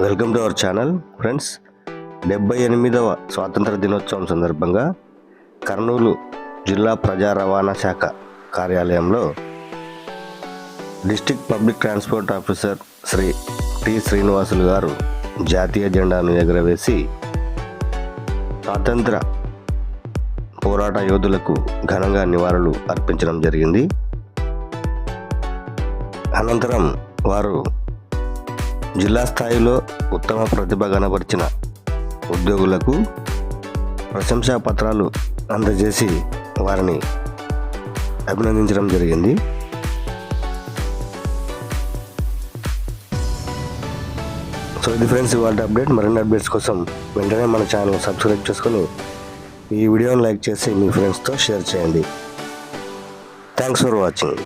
Welcome to our channel. Friends డెబ్బై ఎనిమిదవ స్వాతంత్ర దినోత్సవం సందర్భంగా కర్నూలు జిల్లా ప్రజా రవాణా శాఖ కార్యాలయంలో district public transport officer Shri T Srinivasulu గారు జాతీయ జెండాను ఎగురవేసి స్వాతంత్ర పోరాట యోధులకు ఘనంగా నివాళులు అర్పించడం జరిగింది. అనంతరం వారు జిల్లా స్థాయిలో ఉత్తమ ప్రతిభ కనబరిచిన ఉద్యోగులకు ప్రశంసా పత్రాలు అందజేసి వారిని అభినందించడం జరిగింది. సో ఇది ఫ్రెండ్స్ ఇవాళ అప్డేట్. మరిన్ని అప్డేట్స్ కోసం వెంటనే మన ఛానల్ సబ్స్క్రైబ్ చేసుకొని ఈ వీడియోని లైక్ చేసి మీ ఫ్రెండ్స్తో షేర్ చేయండి. Thanks for watching.